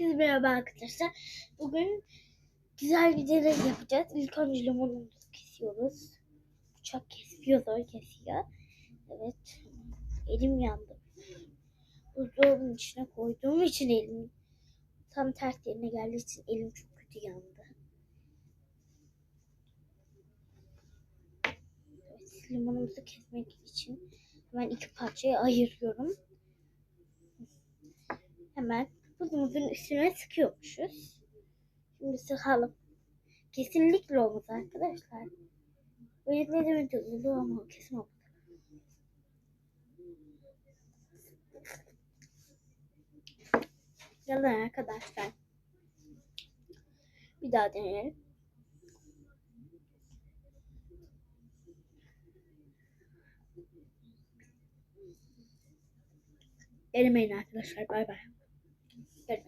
Herkese merhaba arkadaşlar. Bugün güzel bir deney yapacağız. İlk önce limonumuzu kesiyoruz. Bıçak kesiyor, zor kesiyor. Evet. Elim yandı. Buzdolabının içine koyduğum için elim tam ters yerine geldiği için elim çok kötü yandı. Evet, limonumuzu kesmek için hemen iki parçaya ayırıyorum. Hemen buzumuzun üstüne sıkıyormuşuz. Şimdi sıkalım. Kesinlikle olmaz arkadaşlar. Ne demek olur ama kesin olmaz. Yalan arkadaşlar. Bir daha deneyelim. Erimeyin arkadaşlar. Bay bay. Dead man.